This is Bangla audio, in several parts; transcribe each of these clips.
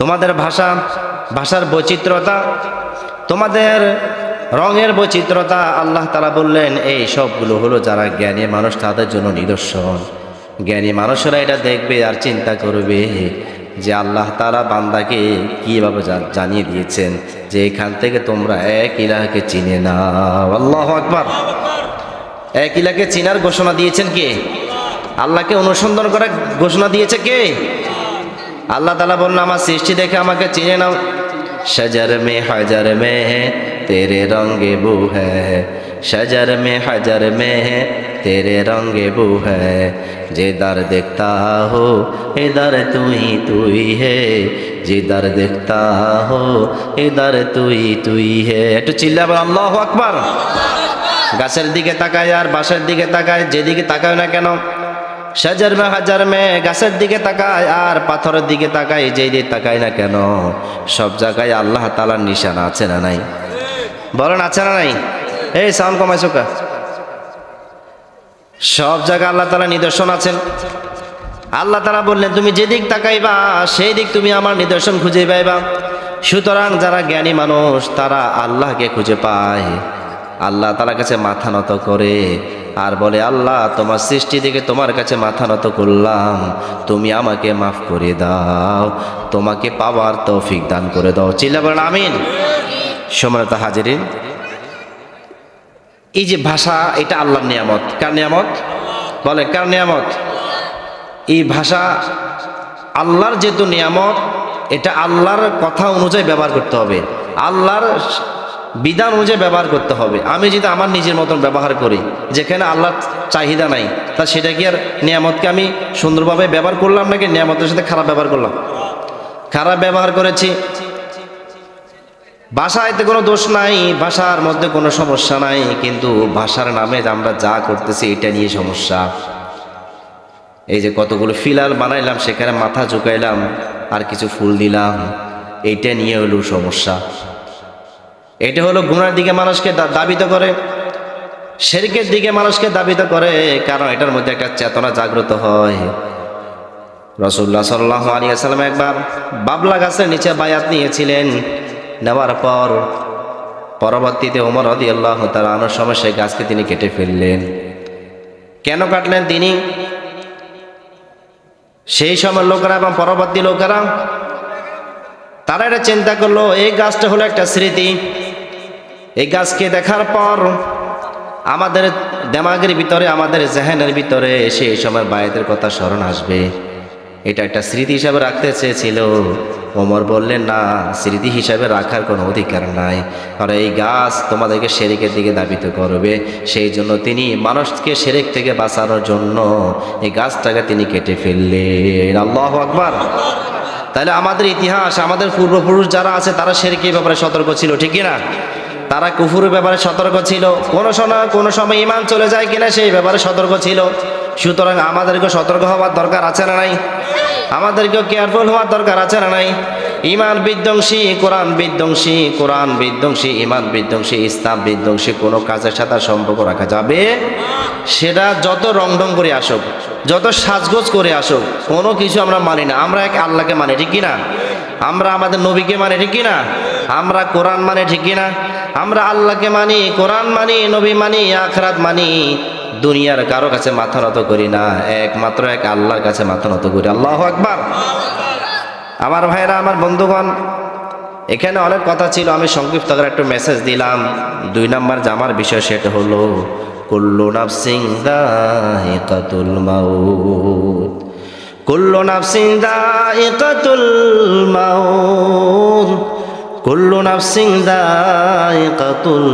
তোমাদের ভাষা, ভাষার বৈচিত্র্যতা, তোমাদের রঙের বৈচিত্র্যতা আল্লাহ তালা বললেন, এই সবগুলো হলো যারা জ্ঞানী মানুষ, তাদের জন্য নিদর্শন। জ্ঞানী মানুষেরা এটা দেখবে আর চিন্তা করবে যে আল্লাহ তালা বান্দাকে কীভাবে জানিয়ে দিয়েছেন যে এখান থেকে তোমরা এক ইলাহাকে চিনে না আল্লাহ আকবার। এক ইলাকে চিনার ঘোষণা দিয়েছেন কে? আল্লাহকে অনুসন্ধান করার ঘোষণা দিয়েছে কে? আল্লাহ তালা বলল আমার সৃষ্টি দেখে আমাকে চিনে নাও সজর মে হাজার মে তেরে রঙ্গে বু হ্যাঁ সজর মে হাজার মে তেরে রঙ্গে বু হ্যাঁ जिधर देखता हो इधर तू ही तू ही है जिधर देखता हो इधर तू ही तू ही है একটু চিল্লাবে আল্লাহ আকবার গাছের দিকে তাকায় আর বাসের দিকে তাকায় যেদিকে তাকায় না কেন সাজার মে হাজার মে গাছের দিকে তাকায় আর পাথরের দিকে তাকায়, যেই দিকে তাকায় না কেন? সব জায়গায় আল্লাহ তালার নিশানা আছে না নাই? বলেন, আছে না নাই? এই সাউন্ড কমাইছো কা। সব জায়গায় আল্লাহ তালা নিদর্শন আছেন আল্লাহ তালা বললেন, তুমি যেদিক তাকাইবা, সেই দিক তুমি আমার নিদর্শন খুঁজে পাইবা। সুতরাং যারা জ্ঞানী মানুষ, তারা আল্লাহকে খুঁজে পায়। আল্লাহ তালার কাছে মাথা নত করে আর বলে, আল্লাহ, তোমার সৃষ্টি থেকে তোমার কাছে মাথা নত করলাম। তুমি আমাকে মাফ করে দাও। তোমাকে পাওয়ার তৌফিক দান করে দাও। চিল্লা বলেন, আমিন। সমরত হাজিরিন, এই যে ভাষা, এটা আল্লাহর নিয়ামত। কার নিয়ামত? বলে কার নিয়ামত? এই ভাষা আল্লাহর যেহেতু নিয়ামত, এটা আল্লাহর কথা অনুযায়ী ব্যবহার করতে হবে। আল্লাহর বিধান অনুযায়ী ব্যবহার করতে হবে। আমি যদি আমার নিজের মতন ব্যবহার করি, যেখানে আল্লাহর চাহিদা নাই, তা সেটা কি আর নিয়ামতকে আমি সুন্দরভাবে ব্যবহার করলাম নাকি নিয়ামতের সাথে খারাপ ব্যবহার করলাম? খারাপ ব্যবহার করেছি। ভাষাতে কোনো দোষ নাই, ভাষার মধ্যে কোনো সমস্যা নাই, কিন্তু ভাষার নামে আমরা যা করতেছি, এটা নিয়ে সমস্যা। এই যে কতগুলো ফিলাল বানাইলাম, সেখানে মাথা ঝুঁকাইলাম, আর কিছু ফুল দিলাম, এইটা নিয়ে হলো সমস্যা। এটা হলো গুণার দিকে মানুষকে দাবিত করে, শেরিকের দিকে মানুষকে দাবিত করে, কারণ এটার মধ্যে একটা চেতনা জাগ্রত হয়। রসুল্লাহ সাল্লাহ আলী একবার বাবলা গাছের নিচে বায়াত নিয়েছিলেন। নেওয়ার পর পরবর্তীতে ওমর হদি আল্লাহ তার আনোর সময় সেই গাছকে তিনি কেটে ফেললেন। কেন কাটলেন তিনি? সেই সময় লোকেরা এবং পরবর্তী লোকেরা, তারা এটা চিন্তা করল, এই গাছটা হলো একটা স্মৃতি। এই গাছকে দেখার পর আমাদের দেমাগের ভিতরে, আমাদের জেহেনের ভিতরে এসে এই সময় বায়েদের কথা স্মরণ আসবে। এটা একটা স্মৃতি হিসাবে রাখতে চেয়েছিল। ওমর বললেন, না, স্মৃতি হিসাবে রাখার কোনো অধিকার নাই। কারণ এই গাছ তোমাদেরকে শেরিকের দিকে দাবিত করবে। সেই জন্য তিনি মানুষকে শেরেক থেকে বাঁচানোর জন্য এই গাছটাকে তিনি কেটে ফেললেন। আল্লাহ আকবার। তাহলে আমাদের ইতিহাস, আমাদের পূর্বপুরুষ যারা আছে, তারা শেরিকের ব্যাপারে সতর্ক ছিল, ঠিক না? তারা কুফুরের ব্যাপারে সতর্ক ছিল। কোনো সময় কোনো সময় ইমান চলে যায় কিনা সেই ব্যাপারে সতর্ক ছিল। সুতরাং আমাদেরকে সতর্ক হওয়ার দরকার আছে না নাই? আমাদেরকেও কেয়ারফুল হওয়ার দরকার আছে না নাই? ইমান বিধ্বংসী, কোরআন বিধ্বংসী কোরআন বিধ্বংসী ইমান বিধ্বংসী, ইসলাম বিধ্বংসী, কোনো কাজের সাথে সম্পর্ক রাখা যাবে সেটা যত রংঢং করে আসুক, যত সাজগোজ করে আসুক, কোনো কিছু আমরা মানি না। আমরা এক আল্লাহকে মানি, ঠিক কিনা আমরা আমাদের নবীকে মানে ঠিক কিনা? আমরা কোরআন মানে ঠিক কিনা? আমরা আল্লাহকে মানি, কোরআন মানি, নবী মানি, আখরাত মানি, দুনিয়ার কারও কাছে মাথা নত করি না। একমাত্র এক আল্লাহর কাছে মাথা নত করি। আল্লাহ আকবার। আমার ভাইরা, আমার বন্ধুগণ, এখানে অনেক কথা ছিল, আমি সংক্ষিপ্ত করে একটু মেসেজ দিলাম। দুই নাম্বার যে আমার বিষয় সেটা হলো, কুল্লু নাফসিং দাইকাতুল মাউত। কুল্লু নাফসিং দাইকাতুল মাউত, কুল্লু নাফসিং দাইকাতুল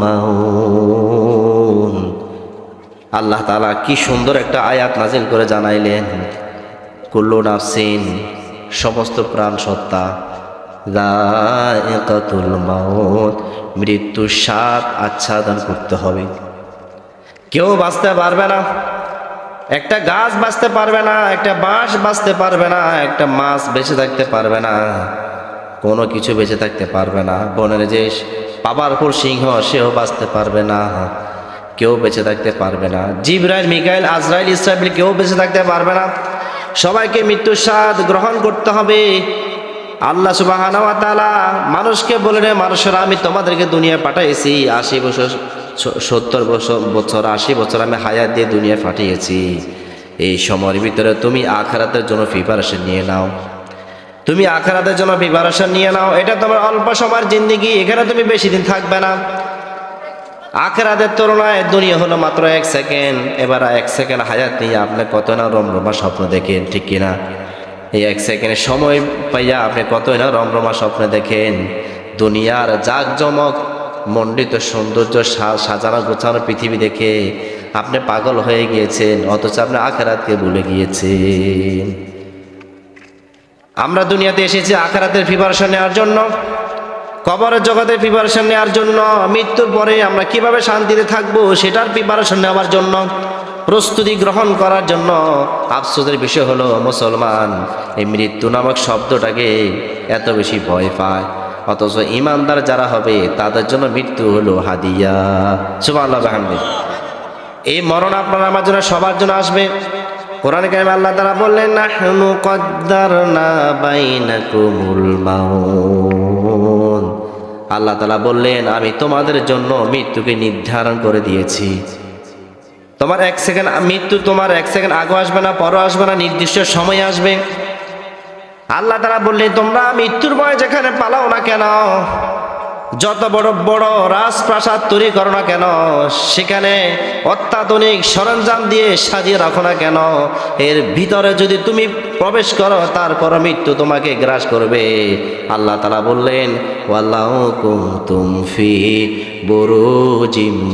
মাউত। আল্লাহ তাআলা কি সুন্দর একটা আয়াত নাজিল করে জানাইলেন। কুল্লু নাফসিন, সমস্ত প্রাণ সত্তা। লাইকাতুল মাউত, মৃত্যুর স্বাদ আচ্ছাদন করতে হবে। কেউ বাঁচতে পারবে না। একটা গাছ বাঁচতে পারবে না, একটা বাঁশ বাঁচতে পারবে না, একটা মাছ বেঁচে থাকতে পারবে না, কোনো কিছু বেঁচে থাকতে পারবে না। বনের যে পাপারপুর সিংহ, সেও বাঁচতে পারবে না, কেউ বেঁচে থাকতে পারবে না। জিব্রাইল, মিকাইল, আজরাইল, ইসরাইল, কেউ বেঁচে থাকতে পারবে না। সবাইকে মৃত্যুর স্বাদ গ্রহণ করতে হবে। আল্লাহ সুবাহ মানুষকে বলে রে, মানুষেরা, আমি তোমাদেরকে দুনিয়ায় পাঠাইছি আশি বছর সত্তর বছর বছর, আশি বছর আমি হায়াত দিয়ে দুনিয়ায় ফাটিয়েছি। এই সময়ের ভিতরে তুমি আখারাতের জন্য প্রিপারেশন নিয়ে নাও। তুমি আখারাতের জন্য প্রিপারেশন নিয়ে নাও। এটা তোমার অল্প সময়ের জিন্দিগি, এখানে তুমি বেশি দিন থাকবে না। আখেরাতের তুলনায় দুনিয়া হলো মাত্র এক সেকেন্ড। এবার এক সেকেন্ড হাজার নিয়ে আপনি কত না রমরমা স্বপ্ন দেখেন, ঠিক কিনা? এই এক সেকেন্ডের সময় পাইয়া আপনি কতই না রমরমা স্বপ্ন দেখেন। দুনিয়ার জাঁকজমক মণ্ডিত সৌন্দর্য সাজানো গোছানো পৃথিবী দেখে আপনি পাগল হয়ে গিয়েছেন, অথচ আপনি আখেরাতকে ভুলে গিয়েছেন। আমরা দুনিয়াতে এসেছি আখেরাতের প্রিপারেশন নেওয়ার জন্য, কবরের জগতের প্রিপারেশন নেওয়ার জন্য, মৃত্যুর পরে আমরা কীভাবে শান্তিতে থাকব সেটার প্রিপারেশন নেওয়ার জন্য, প্রস্তুতি গ্রহণ করার জন্য। আফসোসের বিষয় হলো, মুসলমান, এই মৃত্যু নামক শব্দটাকে এত বেশি ভয় পায়। অথচ ইমানদার যারা হবে, তাদের জন্য মৃত্যু হলো হাদিয়া। বিহামদিহি। এই মরণ আপনার আমার জন্য সবার জন্য আসবে। কোরআন কারিমে আল্লাহ তারা বললেন বাইনাকুমুল মাউত। আল্লাহ তালা বললেন, আমি তোমাদের জন্য মৃত্যুকে নির্ধারণ করে দিয়েছি। তোমার এক সেকেন্ড, মৃত্যু তোমার এক সেকেন্ড আগে আসবে না, পরও আসবে না, নির্দিষ্ট সময় আসবে। আল্লাহ তারা বললেন, তোমরা মৃত্যুর ভয় যেখানে পালাও না কেন? যত বড় বড় রাজপ্রাসাদ তৈরি করো না কেন? সেখানে অত্যাধুনিক সরঞ্জাম দিয়ে সাজিয়ে রাখো না কেন? এর ভিতরে যদি তুমি প্রবেশ করো তারপর মৃত্যু তোমাকে গ্রাস করবে। আল্লাহ তালা বললেন, ওয়াল্লাহ কুমতুম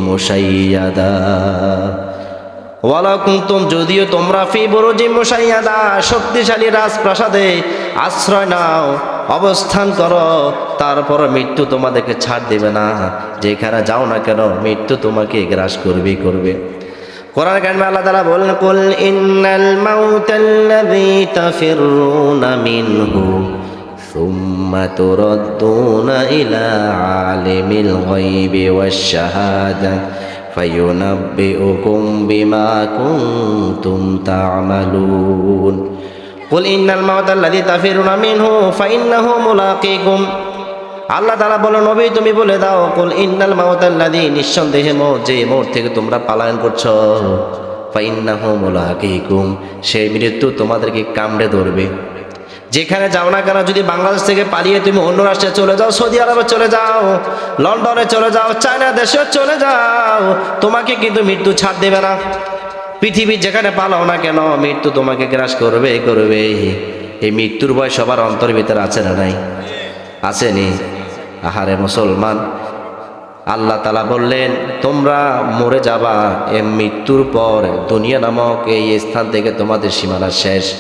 মুশাইয়াদা। যদিও তোমরা ফি বড়জি মুসাইয়াদা শক্তিশালী রাজপ্রাসাদে আশ্রয় নাও, অবস্থান করো, তারপর মৃত্যু তোমাদেরকে ছাড় দেবে না। যেখানে যাও না কেন, মৃত্যু তোমাকে গ্রাস করবে করবে। কোরআন কাণ্ডে আল্লাহ তাআলা বলেন কুল ইন্নাল মাউতাল্লাযী তাফিরুনা মিনহু সুম্মা তুরাদ্দুনা ইলা আলিমিল গায়বি ওয়াশ শাহাদা ফায়ুনাব্বিউকুম বিমা কুনতুম তা'মালুন। কুল ইন্নাল মাওতাল্লাদি তাফিরুনা মিনহু ফাইন্নাহু মুলাকিকুম আল্লাহ তাআলা বলেন, নবী, তুমি বলে দাও কুল ইন্নাল মাওতাল্লাদি নিঃসন্দেহে মৌত, যে মৌত থেকে তোমরা পালায়ন করছ ফাইন্নাহু মুলাকিকুম সেই মৃত্যু তোমাদেরকে কামড়ে ধরবে। যেখানে যাও না কেন, যদি বাংলাদেশ থেকে পালিয়ে তুমি অন্য রাষ্ট্রে চলে যাও, সৌদি আরবে চলে যাও, লন্ডনে চলে যাও, চায়না দেশে চলে যাও, তোমাকে কিন্তু মৃত্যু ছাড় দেবে না। পৃথিবীর যেখানে পালাও না কেন, মৃত্যু তোমাকে গ্রাস করবে করবে। এই মৃত্যুর ভয় সবার অন্তর ভিতরে আছে না নাই? আসেনি আহারে মুসলমান। আল্লাহ তালা বললেন, তোমরা মরে যাবা, এ মৃত্যুর পর দুনিয়া নামক এই স্থান থেকে তোমাদের সীমানা শেষ।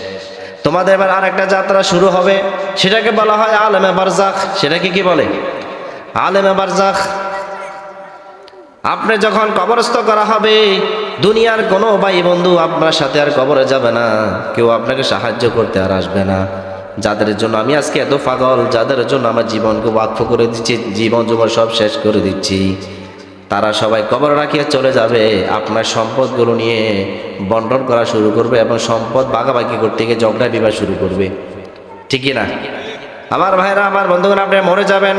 তোমাদের এবার আর একটা যাত্রা শুরু হবে। সেটাকে বলা হয় আলেমে বারজাখ। সেটাকে কি বলে? আলেমে বারজাখ। আপনি যখন কবরস্থ করা হবে দুনিয়ার কোনো ভাই বন্ধু আপনার সাথে আর কবরে যাবে না। কেউ আপনাকে সাহায্য করতে আর আসবে না। যাদের জন্য আমি আজকে এত পাগল, যাদের জন্য আমার জীবনকে ওয়াকফ করে দিচ্ছি, জীবন জীবন সব শেষ করে দিচ্ছি, তারা সবাই কবর রাখিয়ে চলে যাবে। আপনার সম্পদগুলো নিয়ে বন্টন করা শুরু করবে এবং সম্পদ বাগাবাগি করতে গিয়ে ঝগড়া বিবাহ শুরু করবে। ঠিকই না আমার ভাইরা, আমার বন্ধুগণ, আপনি মরে যাবেন।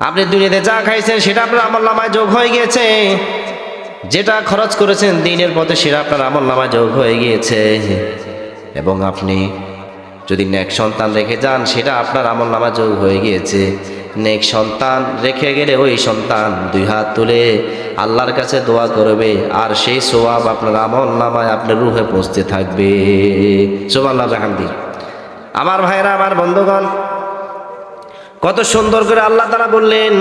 আপনি দুনিয়াতে যা খাইছেন, সেটা আপনার আমল নামায় যোগ হয়ে গিয়েছে। যেটা খরচ করেছেন দিনের পথে সেটা আপনার আমল নামায় যোগ হয়ে গিয়েছে। এবং আপনি যদি নেক সন্তান রেখে যান, সেটা আপনার আমল নামা যোগ হয়ে গিয়েছে। নেক সন্তান রেখে গেলে ওই সন্তান দুই হাত তুলে আল্লাহর কাছে দোয়া করবে, আর সেই সোয়াব আপনার আমল নামায় আপনার রুহে পৌঁছতে থাকবে। সোমাল্লাহ হামদি আমার ভাইরা, আমার বন্ধুগণ, কত সুন্দর করে আল্লাহ তারা বললেন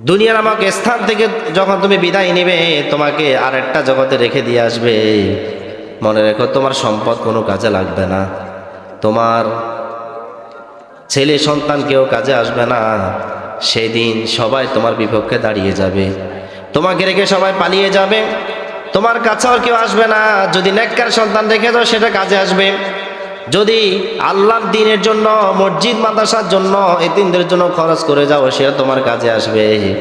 দুনিয়ার আমাকে স্থান থেকে যখন তুমি বিদায় নেবে, তোমাকে আর একটা জগতে রেখে দিয়ে আসবে। মনে রেখো, তোমার সম্পদ কোনো কাজে লাগবে না। তোমার ছেলে সন্তান কেউ কাজে আসবে না। সেই দিন সবাই তোমার বিপক্ষে দাঁড়িয়ে যাবে। তোমাকে রেখে সবাই পালিয়ে যাবে। তোমার কাছেও আর কেউ আসবে না। যদি নেককার সন্তান রেখে দাও, সেটা কাজে আসবে। যদি আল্লাহর দিনের জন্য, মসজিদ, মাদ্রাসার জন্য এতিমদের জন্য খরচ করে যাও, সেটা তোমার কাজে আসবে।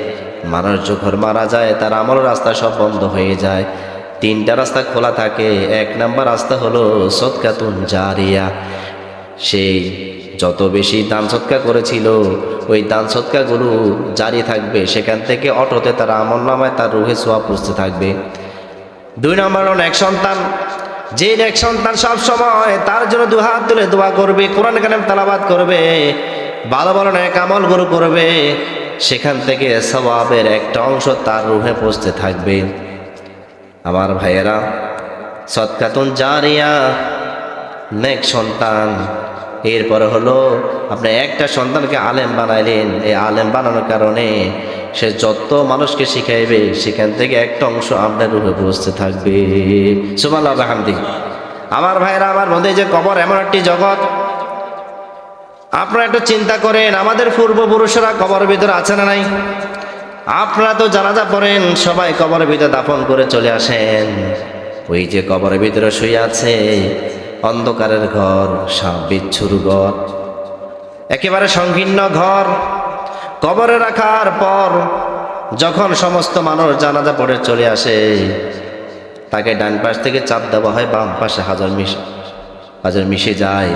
মানুষ যখন মারা যায়, তার আমল রাস্তা সব বন্ধ হয়ে যায়। তিনটা রাস্তা খোলা থাকে। এক নাম্বার রাস্তা হলো সৎকাতুন জারিয়া। সেই যত বেশি দান সৎকার করেছিল, ওই দান সৎকারগুলো জারি থাকবে। সেখান থেকে অটোতে তার আমল নামায় তার রুহে সোয়া পুষতে থাকবে। দুই নম্বর এক সন্তান। যে এক সন্তান সব সময় তার জন্য দু হাত তুলে দোয়া করবে, কোরআন কালাম তালাবাদ করবে, ভালো ভালো এক আমল গুরু করবে, সেখান থেকে স্বভাবের একটা অংশ তার রুহে পৌঁছতে থাকবে। আমার ভাইয়েরা সৎকাতুন জারিয়া, নেক সন্তান। এরপরে হলো, আপনি একটা সন্তানকে আলেম বানাইলেন, এই আলেম বানানোর কারণে সে যত মানুষকে শিখাইবে, সেখান থেকে একটা অংশ আপনার রূপে বসতে থাকবে। সুমাল হামদি আমার ভাইরা, আমার বন্ধু যে কবর এমন একটি জগৎ। আপনারা একটু চিন্তা করেন, আমাদের পূর্বপুরুষরা কবরের ভিতরে আছে না নাই? আপনারা তো জানাজা পড়েন, সবাই কবরের ভিতরে দাফন করে চলে আসেন। ওই যে কবরের ভিতরে শুয়ে আছে অন্ধকারের ঘর, সাপ, বিচ্ছুর ঘর। একেবারে সংকীর্ণ ঘর। কবরে রাখার পর যখন সমস্ত মানুষ জানাজা পড়ে চলে আসে, তাকে ডান পাশ থেকে চাপ দেওয়া হয়, বাম পাশে হাজার মিশ, হাজার মিশে যায়।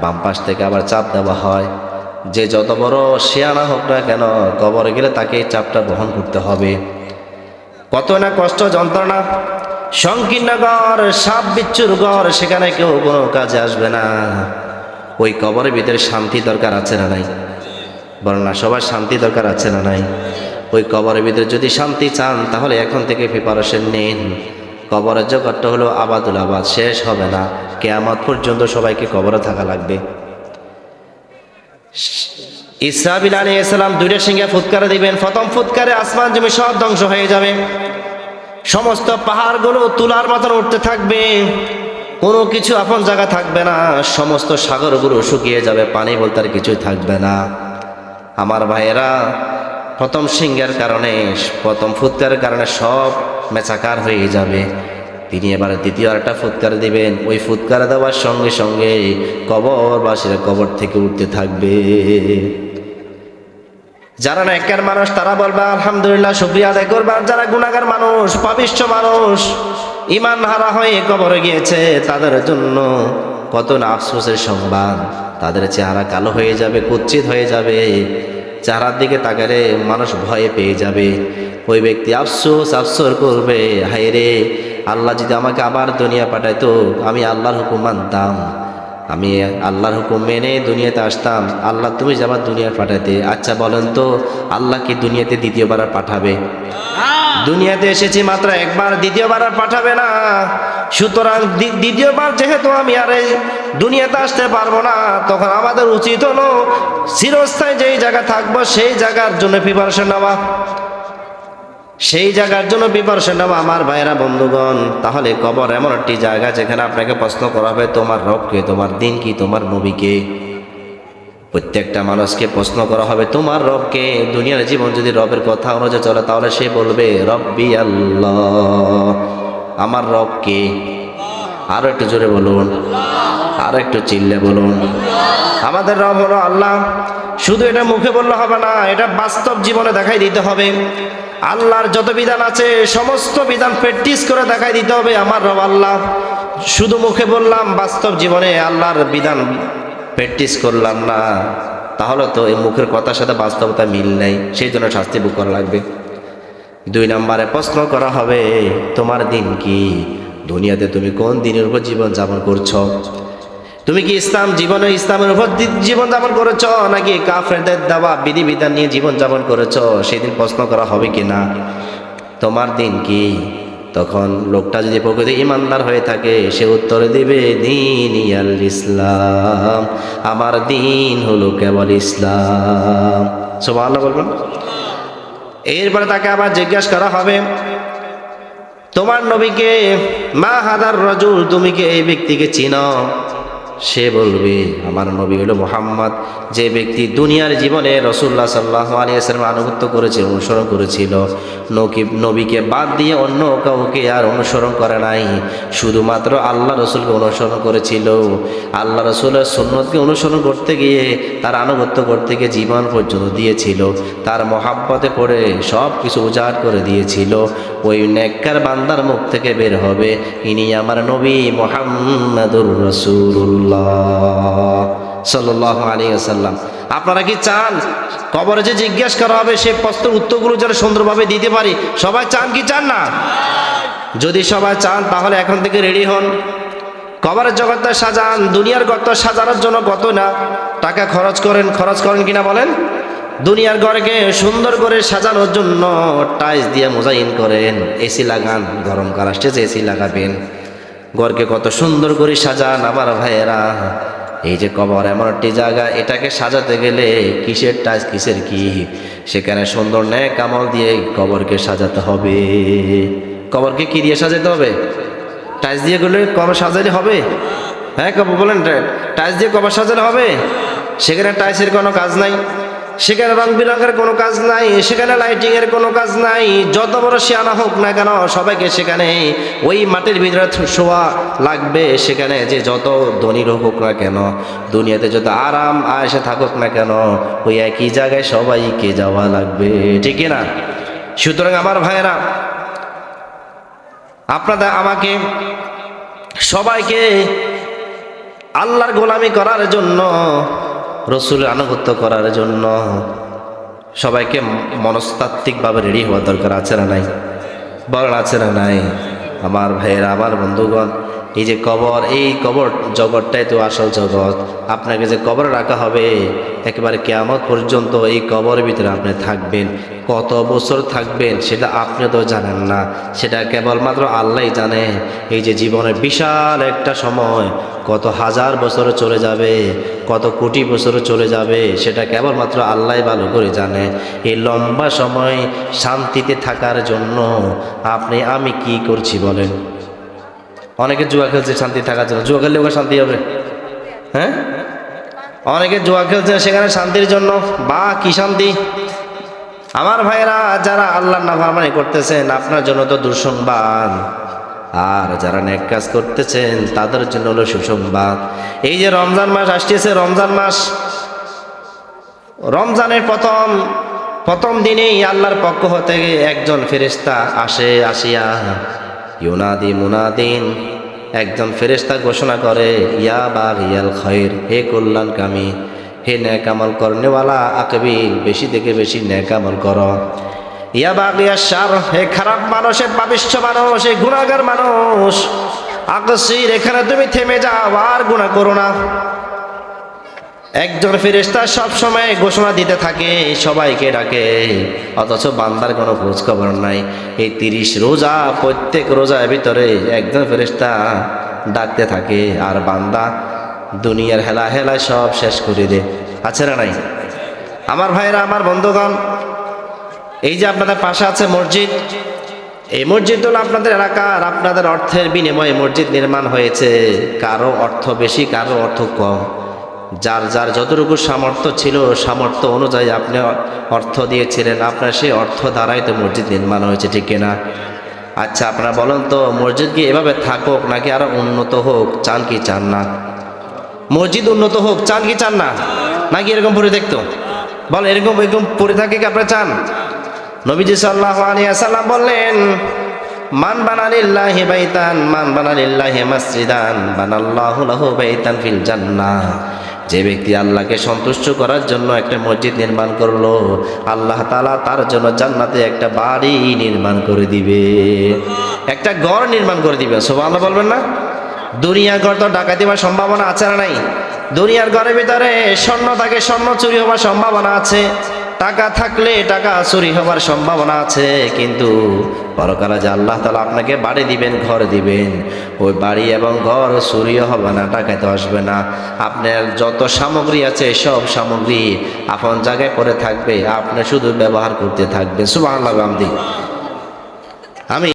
বাম পাশ থেকে আবার চাপ দেওয়া হয়। যে যত বড় শেয়ানা হোক না কেন, কবরে গেলে তাকে এই চাপটা বহন করতে হবে। কত না কষ্ট, যন্ত্রণা। সংকীর্ণ ঘর, সাপ বিচ্ছুর ঘর, সেখানে কেউ কোনো কাজে আসবে না। ওই কবরের ভিতরে শান্তি দরকার আছে না নাই? বলেন না সবার শান্তি দরকার আছে না নাই? ওই কবরের ভিতরে যদি শান্তি চান, তাহলে এখন থেকে প্রিপারেশন নিন। কবরের জগৎটা হলো আবাদুল আবাদ, শেষ হবে না। কেয়ামত পর্যন্ত সবাইকে কবরে থাকা লাগবে। ইসরাবিল আলী ইসলাম দুইটা সিংহে ফুৎকারে দিবেন। প্রথম ফুৎকারে আসমান জমি সব ধ্বংস হয়ে যাবে। সমস্ত পাহাড়গুলো তুলার মতন উঠতে থাকবে। কোনো কিছু আপন জায়গা থাকবে না। সমস্ত সাগরগুলো শুকিয়ে যাবে। পানি বলতে আর কিছুই থাকবে না। আমার ভাইয়েরা, প্রথম সিংহের কারণে, প্রথম ফুৎকারের কারণে সব মেচাকার হয়ে যাবে। তিনি এবার দ্বিতীয় আরেকটা ফুৎকার দিবেন। ওই ফুৎকার দেওয়ার সঙ্গে সঙ্গে কবর কবরবাসীরা কবর থেকে উঠতে থাকবে। যারা নেককার মানুষ, তারা বলবে, আলহামদুলিল্লাহ, শুক্রিয়া আদায় করবে। আর যারা গুণাগার মানুষ পাবিষ্ঠ মানুষ ইমান হারা হয়ে কবরে গিয়েছে, তাদের জন্য কত না আফসোসের সংবাদ। তাদের চেহারা কালো হয়ে যাবে কুচ্ছিত হয়ে যাবে। চেহারার দিকে তাকালে মানুষ ভয়ে পেয়ে যাবে। ওই ব্যক্তি আফসোস আফসোর করবে হায় রে আল্লাহ যদি আমাকে আবার দুনিয়া পাঠাইতো, আমি আল্লাহর হুকুম মানতাম। আমি আল্লাহর হুকুম মেনে দুনিয়াতে আসতাম। আল্লাহ তুমি যে আমার দুনিয়া পাঠাতে আচ্ছা বলেন তো আল্লাহ কি দুনিয়াতে দ্বিতীয়বার আর পাঠাবে? দুনিয়াতে এসেছি মাত্র একবার দ্বিতীয়বার আর পাঠাবে না। সুতরাং দ্বিতীয়বার যেহেতু আমি আর এই দুনিয়াতে আসতে পারব না তখন আমাদের উচিত হলো চিরস্থায়ী যেই জায়গা থাকব সেই জায়গার জন্য প্রিপারেশন নেওয়া। সেই জায়গার জন্য প্রিপারেশন নেওয়া আমার ভাইয়েরা, বন্ধুগণ। তাহলে কবর এমন একটি জায়গা যেখানে আপনাকে প্রশ্ন করা হবে, তোমার রবকে তোমার দিন কি, তোমার নবীকে প্রত্যেকটা মানুষকে প্রশ্ন করা হবে, তোমার রবকে দুনিয়ার জীবন যদি রবের কথা অনুযায়ী চলে, তাহলে সে বলবে, রব্বি আল্লাহ। আমার রবকে আরও একটু জোরে বলুন, আরও একটু চিল্লে বলুন। আমাদের রব হলো আল্লাহ। শুধু এটা মুখে বললে হবে না, এটা বাস্তব জীবনে দেখাই দিতে হবে। আল্লাহর যত বিধান আছে, সমস্ত বিধান প্র্যাকটিস করে দেখাই দিতে হবে আমার রব আল্লাহ। শুধু মুখে বললাম, বাস্তব জীবনে আল্লাহর বিধান প্র্যাকটিস করলাম না। তাহলে তো এই মুখের কথার সাথে বাস্তবতা মিল নেই, সেই জন্য শাস্তি বুক করা লাগবে। দুই নম্বরে প্রশ্ন করা হবে, তোমার দিন কি? দুনিয়াতে তুমি কোন দিনের উপর জীবন যাপন করছ? তুমি কি ইসলাম জীবনে ইসলামের উপর জীবন যাপন করেছ, নাকি কাফেরদের দেওয়া বিধিবিধান নিয়ে জীবন যাপন করেছ? সেদিন প্রশ্ন করা হবে কি না? তোমার দিন কি? তখন লোকটা যদি প্রকৃতি ইমানদার হয়ে থাকে, সে উত্তর দিবে, দিন ইয়াল ইসলাম। আমার দিন হলো কেবল ইসলাম। সব আল্লাহ বলবেন। এরপরে তাকে আবার জিজ্ঞাসা করা হবে, তোমার নবীকে, মা হাদার রজুল, তুমি কি এই ব্যক্তিকে চিনো? সে বলবে, আমার নবী হলো মোহাম্মদ। যে ব্যক্তি দুনিয়ার জীবনে রসুল্লাহ সাল্লাহ আলিয়াস্লাম আনুগত্য করেছে, অনুসরণ করেছিল নকি নবীকে বাদ দিয়ে অন্য কাউকে আর অনুসরণ করে নাই। শুধুমাত্র আল্লাহ রসুলকে অনুসরণ করেছিল। আল্লাহ রসুলের সুন্নতকে অনুসরণ করতে গিয়ে তার আনুগত্য করতে গিয়ে জীবন পর্যন্ত দিয়েছিল। তার মহাব্বতে পড়ে সব কিছু উজাড় করে দিয়েছিল। ওই নেককার বান্দার মুখ থেকে বের হবে। ইনি আমার নবী মোহাম্মদুর রসুল্লাহ সাল্লাহ আপনারা কি চান? কবরে যে জিজ্ঞেস করা হবে সেই প্রশ্নের উত্তরগুলো যেন সুন্দরভাবে দিতে পারি। সবাই চান কি চান না? যদি সবাই চান, তাহলে এখন থেকে রেডি হন। কবরের জগৎটা সাজান, দুনিয়ার গর্ত সাজানোর জন্য কত না? টাকা খরচ করেন খরচ করেন কিনা বলেন? দুনিয়ার ঘরকে সুন্দর করে সাজানোর জন্য টাইলস দিয়ে মোজাইন করেন। এসি লাগান গরমকাল আসতেছে, এসি লাগাবেন। ঘরকে কত সুন্দর করে সাজান আমার ভাইয়েরা। এই যে কবর এমন একটি জায়গা, এটাকে সাজাতে গেলে কিসের টাইলস কিসের কি? সেখানে সুন্দর ন্যায় কামল দিয়ে কবরকে সাজাতে হবে। কবরকে কি দিয়ে সাজাতে হবে? টাইলস দিয়ে গেলে কবর সাজালে হবে? হ্যাঁ কবর বলেন টাইলস দিয়ে কবর সাজালে হবে? সেখানে টাইসের কোনো কাজ নাই। সেখানে রং বিরঙের কোনো কাজ নাই, সেখানে লাইটিং এর কোনো কাজ নাই, যত বড় শিয়ানা হোক না কেন সবাইকে সেখানে ওই মাটির ভিতরে শোয়া লাগবে সেখানে যে যত ধনী হোক না কেন, দুনিয়াতে যত আরাম আয়সে থাকুক না কেন, ওই একই জায়গায় সবাইকে যাওয়া লাগবে। ঠিক না সুতরাং আমার ভাইয়েরা আপনাদের আমাকে সবাইকে আল্লাহর গোলামি করার জন্য রসুলের আনুগত্য করার জন্য সবাইকে মনস্তাত্ত্বিকভাবে রেডি হওয়ার দরকার আছে না নাই? বরং আছে না নাই? আমার ভাইয়েরা, আমার বন্ধুগণ এই যে কবর, এই কবর জগৎটাই তো আসল জগৎ। আপনাকে যে কবর রাখা হবে, একেবারে কেয়ামত পর্যন্ত এই কবরের ভিতরে আপনি থাকবেন। কত বছর থাকবেন সেটা আপনি তো জানেন না। সেটা কেবলমাত্র আল্লাহ জানে। এই যে জীবনের বিশাল একটা সময়, কত হাজার বছর চলে যাবে, কত কোটি বছর চলে যাবে, সেটা কেবলমাত্র আল্লাহ ভালো করে জানে। এই লম্বা সময় শান্তিতে থাকার জন্য আপনি, আমি কি করছি বলেন? অনেকে জুয়া খেলছে, শান্তি থাকার জন্য। জুয়া খেললে ওখানে শান্তি হবে? হ্যাঁ? অনেকে জুয়া খেলছে, সেখানে শান্তির জন্য। বা কি শান্তি? আমার ভাইয়েরা, যারা আল্লাহর নাফরমানি করতেছেন, আপনার জন্য তো দুঃসংবাদ। আর যারা নেক কাজ করতেছেন, তাদের জন্য হলো সুসংবাদ। এই যে রমজান মাস আসতেছে, রমজান মাস। রমজানের প্রথম প্রথম দিনেই আল্লাহর পক্ষ হতে একজন ফেরেস্তা আসে, আসিয়া ইউনাদি মুনাদিন। একজন ফেরেস্তা ঘোষণা করে, ইয়া বা ইয়াল খৈর হে কল্যাণকামী, হে ন্যাকামল করনেওয়ালা আকবিল বেশি থেকে বেশি ন্যাকামল কর। ইয়া বা ইয়া সার হে খারাপ মানুষ, হে পাবিষ্ঠ মানুষ, হে গুণাগার মানুষ, আকসির, এখানে তুমি থেমে যাও, আর গুণা করো না। একজন ফেরেস্তা সব সময় ঘোষণা দিতে থাকে, সবাইকে ডাকে। অথচ বান্দার কোনো খোঁজ খবর নাই। এই তিরিশ রোজা, প্রত্যেক রোজার ভিতরে একজন ফেরেস্তা ডাকতে থাকে আর বান্দা দুনিয়ার হেলা হেলায় সব শেষ করে দে আছে না নাই? আমার ভাইরা আমার বন্ধুগণ, এই যে আপনাদের পাশে আছে মসজিদ, এই মসজিদ হলো আপনাদের এলাকার আপনাদের অর্থের বিনিময়ে মসজিদ নির্মাণ হয়েছে। কারও অর্থ বেশি, কারও অর্থ কম। যার যার যতটুকু সামর্থ্য ছিল, সামর্থ্য অনুযায়ী আপনি অর্থ দিয়েছিলেন, আপনার সেই অর্থ দ্বারাই তো মসজিদ নির্মাণ হয়েছে, ঠিক কিনা? আচ্ছা আপনারা বলেন তো, মসজিদ কি এভাবে থাকুক নাকি আরও উন্নত হোক, চান কি চান না? মসজিদ উন্নত হোক, চান কি চান না? নাকি এরকম পরে দেখতো? বল এরকম এরকম পরে থাকে কি আপনারা চান? নবীজি সাল্লাহ আলিয়াল্লাম বললেন, মান বানালিল্লাহি বাইতান, মান বানালিল্লাহি মসজিদান, বানাল্লাহু লাহু বাইতান ফিল জান্নাহ। যে ব্যক্তি আল্লাহকে সন্তুষ্ট করার জন্য একটা মসজিদ নির্মাণ করল, আল্লাহ তালা তার জন্য জান্নাতে একটা বাড়ি নির্মাণ করে দিবে। একটা ঘর নির্মাণ করে দিবে। সব আল্লাহ বলবেন না? দুনিয়া ঘর তো ডাকাতি হওয়ার সম্ভাবনা আছে না নাই? দুনিয়ার ঘরের ভিতরে স্বর্ণ থাকে, স্বর্ণ চুরি হওয়ার সম্ভাবনা আছে। টাকা থাকলে টাকা চুরি হবার সম্ভাবনা আছে, কিন্তু পরকালে যে আল্লাহ তালা আপনাকে বাড়ি দিবেন, ঘর দিবেন, ওই বাড়ি এবং ঘর চুরিও হবে না টাকাতে আসবে না। আপনার যত সামগ্রী আছে, সব সামগ্রী আপন জায়গায় পরে থাকবে, আপনি শুধু ব্যবহার করতে থাকবে সুবাহ আমি